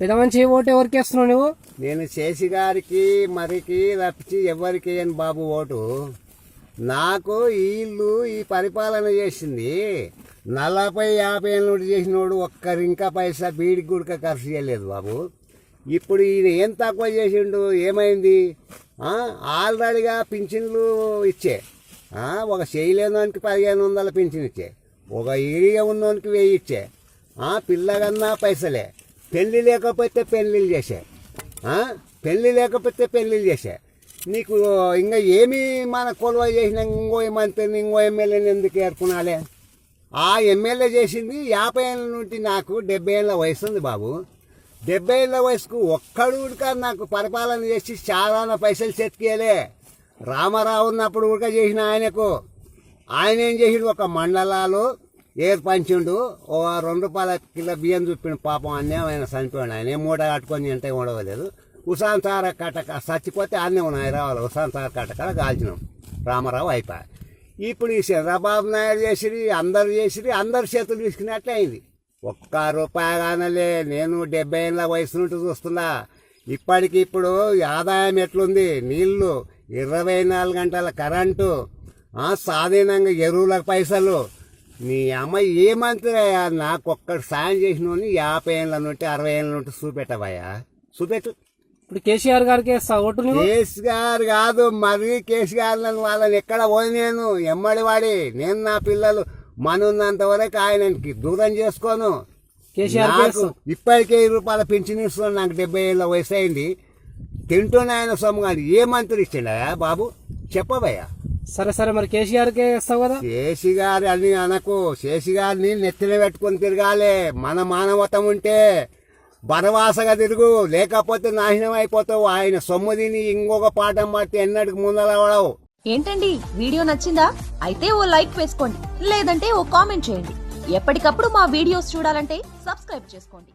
పెద్ద మంచి ఓటు ఎవరికి వేస్తున్నావు నువ్వు? నేను శేషి గారికి మరికి తప్పించి ఎవరికి అని బాబు ఓటు. నాకు వీళ్ళు ఈ పరిపాలన చేసింది. నలభై యాభై ఏళ్ళు చేసినోడు ఒక్కరి ఇంకా పైసా బీడికి గుడిక ఖర్చు చేయలేదు బాబు. ఇప్పుడు ఈయన ఏం తక్కువ చేసిండు? ఏమైంది? ఆల్రెడీగా పింఛన్లు ఇచ్చే. ఒక చేయలేనోనికి పదిహేను వందల పింఛన్ ఇచ్చే. ఒక ఏరియా ఉన్నోనికి వెయ్యి ఇచ్చే. పిల్లగన్నా పైసలే. పెళ్ళి లేకపోతే పెళ్ళిళ్ళు చేసే పెళ్ళి లేకపోతే పెళ్ళిళ్ళు చేసే నీకు ఇంకా ఏమి మన కొలువ చేసిన ఇంకో మంత్రిని ఇంకో ఎమ్మెల్యేని ఎందుకు ఏర్కొనాలే ఆ ఎమ్మెల్యే చేసింది యాభై ఏళ్ళ నుండి నాకు డెబ్బై ఏళ్ళ వయసు ఉంది బాబు. డెబ్బై ఏళ్ళ వయసుకు ఒక్కడు కూడా నాకు పరిపాలన చేసి చాలా పైసలు చెతికేయలే రామారావు ఉన్నప్పుడు కూడా చేసిన ఆయనకు. ఆయన ఏం చేసిండు ఒక మండలాలు ఏది పంచిండు? ఓ రెండు రూపాయల కిలో బియ్యం చూపిండు. పాపం అన్యాయమైన చనిపోయాడు. ఆయన ఏం మూట కట్టుకొని ఇంటే ఉండవలేదు. ఉషాంతార తార కట్టక చచ్చిపోతే అన్నీ ఉన్నాయి రావాలి ఉషాంతార తార కట్టక కాల్చినాం. రామారావు అయిపోయి. ఇప్పుడు ఈ చంద్రబాబు నాయుడు చేసిరి అందరు చేసిరి అందరు చేతులు తీసుకున్నట్లే అయింది. ఒక్క రూపాయి కానలే. నేను డెబ్బై ఏళ్ళ వయసు నుండి చూస్తున్నా. ఇప్పటికి ఇప్పుడు ఆదాయం ఎట్లుంది? నీళ్ళు ఇరవై నాలుగు గంటల కరెంటు సాధీనంగా స్వాధీనంగా పైసలు నీ అమ్మ ఏ మంత్రి అయ్యా నాకు ఒక్కడు సాయం చేసిన యాభై ఏళ్ళ నుండి అరవై ఏళ్ళ నుండి చూపెట్టవయ్యా? చూపెట్టు. ఇప్పుడు కేసీఆర్ గారికి ఓటు నువ్వు? కేసు గారు కాదు మరి కేసు గారు నన్ను వాళ్ళని ఎక్కడ పోయి నేను? ఎమ్మడి వాడి. నేను నా పిల్లలు మనున్నంత వరకు ఆయనకి దూరం చేసుకోను. కేసీఆర్ నాకు ఇప్పటికే ఇరవై రూపాయల పెన్షన్ ఇస్తున్నాను నాకు డెబ్బై ఏళ్ళ వయసు అయింది. తింటూనే ఆయన సొమ్ము కానీ ఏ మంత్రి ఇచ్చిండయా బాబు? చెప్పబయ్యా సరే సరే మరి కేసీఆర్ కే వేస్తావు కదా? శేషి గారి అని అనకు. శేషి గారిని నెత్తిన పెట్టుకొని తిరగాలి. మన మానవతం ఉంటే బనవాసగా తిరుగు. లేకపోతే నాశనం అయిపోతావు. ఆయన సొమ్ము తిని ఇంకొక పాఠం పట్టి ఎన్నటికి ముందలవడవు ఏంటండి? వీడియో నచ్చిందా? అయితే ఓ లైక్ వేసుకోండి. లేదంటే ఓ కామెంట్ చేయండి. ఎప్పటికప్పుడు మా వీడియోస్ చూడాలంటే సబ్స్క్రైబ్ చేసుకోండి.